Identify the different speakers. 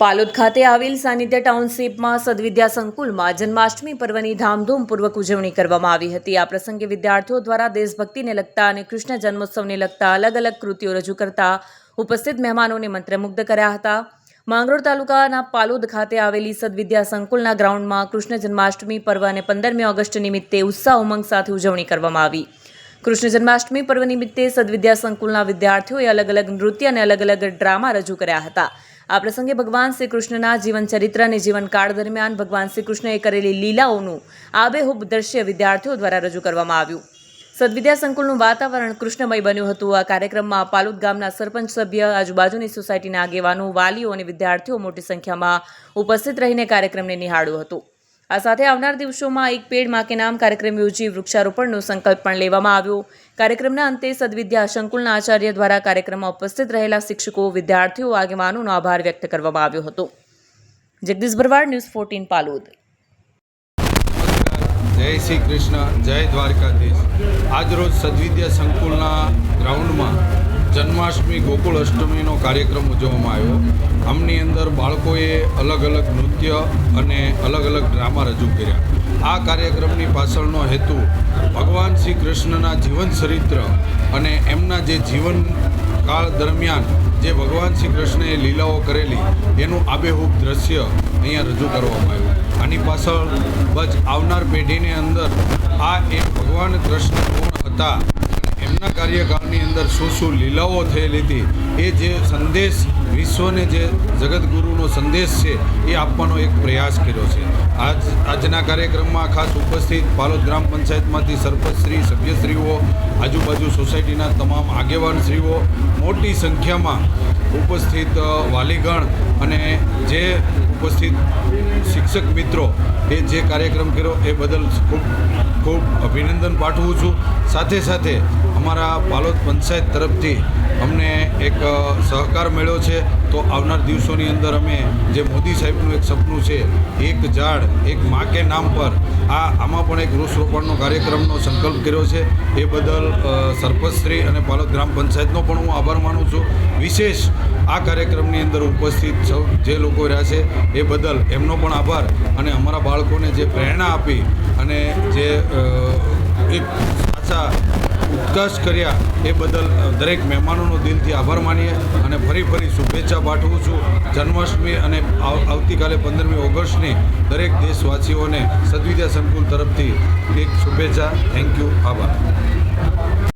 Speaker 1: પાલોદ ખાતે આવેલ સાનિધ્ય ટાઉનશીપમાં સદવિદ્યા સંકુલમાં જન્માષ્ટમી પર્વની ધામધૂમપૂર્વક ઉજવણી કરવામાં આવી હતી. આ પ્રસંગે વિદ્યાર્થીઓ દ્વારા દેશભક્તિને લગતા અને કૃષ્ણ જન્મોત્સવને લગતા અલગ અલગ કૃતિઓ રજૂ કરતા ઉપસ્થિત મહેમાનોને મંત્રમુગ્ધ કર્યા હતા. માંગરોળ તાલુકાના પાલોદ ખાતે આવેલી સદવિદ્યા સંકુલના ગ્રાઉન્ડમાં કૃષ્ણ જન્માષ્ટમી પર્વ અને પંદરમી ઓગસ્ટ નિમિત્તે ઉત્સાહ ઉમંગ સાથે ઉજવણી કરવામાં આવી. કૃષ્ણ જન્માષ્ટમી પર્વ નિમિત્તે સદવિદ્યા સંકુલના વિદ્યાર્થીઓએ અલગ અલગ નૃત્ય અને અલગ અલગ ડ્રામા રજૂ કર્યા હતા. આ પ્રસંગે ભગવાન શ્રી કૃષ્ણના જીવન ચરિત્ર અને જીવનકાળ દરમિયાન ભગવાન શ્રી કૃષ્ણએ કરેલી લીલાઓનું આબેહૂબ દ્રશ્ય વિદ્યાર્થીઓ દ્વારા રજૂ કરવામાં આવ્યું. સદવિદ્યા સંકુલનું વાતાવરણ કૃષ્ણમય બન્યું હતું. આ કાર્યક્રમમાં પાલુદ ગામના સરપંચ સભ્ય, આજુબાજુની સોસાયટીના આગેવાનો, વાલીઓ અને વિદ્યાર્થીઓ મોટી સંખ્યામાં ઉપસ્થિત રહીને કાર્યક્રમને નિહાળ્યો હતો. આ સાથે આવનાર દિવસોમાં એક પેડમાં કે નામ કાર્યક્રમ યોજી વૃક્ષારોપણનો સંકલ્પ પણ લેવામાં આવ્યો. કાર્યક્રમના અંતે સદવિદ્યા સંકુલના આચાર્ય દ્વારા કાર્યક્રમમાં ઉપસ્થિત રહેલા શિક્ષકો, વિદ્યાર્થીઓ, આગેવાનોનો આભાર વ્યક્ત કરવામાં આવ્યો હતો. Jagdish Bharwad, news fourteen, Palod.
Speaker 2: જય શ્રી કૃષ્ણ, જય દ્વારકાધીશ. આજરોજ સદવિદ્યા સંકુલના ગ્રાઉન્ડમાં જન્માષ્ટમી ગોકુળ અષ્ટમીનો કાર્યક્રમ ઉજવવામાં આવ્યો. આમની અંદર બાળકોએ અલગ અલગ નૃત્ય અને અલગ અલગ ડ્રામા રજૂ કર્યા. આ કાર્યક્રમની પાછળનો હેતુ ભગવાન શ્રી કૃષ્ણના જીવન ચરિત્ર અને એમના જે જીવન કાળ દરમિયાન જે ભગવાન શ્રી કૃષ્ણએ લીલાઓ કરેલી, એનું આબેહૂબ દ્રશ્ય અહીંયા રજૂ કરવામાં આવ્યું. આની પાછળ બસ આવનાર પેઢીની અંદર આ એક ભગવાન કૃષ્ણ ગુણ હતા એમના કાર્યકાળની અંદર શું શું લીલાઓ થયેલી હતી, એ જે સંદેશ, વિશ્વને જે જગતગુરુનો સંદેશ છે, એ આપવાનો એક પ્રયાસ કર્યો છે. આજ, આજના કાર્યક્રમમાં ખાસ ઉપસ્થિત પાલોદ ગ્રામ પંચાયતમાંથી સરપંચશ્રી, સભ્યશ્રીઓ, આજુબાજુ સોસાયટીના તમામ આગેવાનશ્રીઓ, મોટી સંખ્યામાં ઉપસ્થિત વાલીગણ અને જે ઉપસ્થિત શિક્ષક મિત્રો, એ જે કાર્યક્રમ કર્યો, એ બદલ ખૂબ ખૂબ અભિનંદન પાઠવું છું. સાથે સાથે અમારા પાલોદ પંચાયત તરફથી અમને એક સહકાર મળ્યો છે. તો આવનાર દિવસોની અંદર અમે જે મોદી સાહેબનું એક સપનું છે, એક ઝાડ, એક મા કે નામ પર, આ આમાં પણ એક વૃક્ષરોપણનો કાર્યક્રમનો સંકલ્પ કર્યો છે. એ બદલ સરપંચશ્રી અને પાલોદ ગ્રામ પંચાયતનો પણ હું આભાર માનું છું. વિશેષ આ કાર્યક્રમની અંદર ઉપસ્થિત સૌ જે લોકો રહ્યા છે, એ બદલ એમનો પણ આભાર અને અમારા બાળકોને જે પ્રેરણા આપી અને જે એક સાચા ઉત્કર્ષ કર્યા એ બદલ દરેક મહેમાનોનો દિલથી આભાર માનીએ અને ફરી ફરી શુભેચ્છા પાઠવું છું. જન્માષ્ટમી અને આવતીકાલે પંદરમી ઓગસ્ટની દરેક દેશવાસીઓને સદવિદ્યા સંકુલ તરફથી એક શુભેચ્છા. થેન્ક યુ આભાર.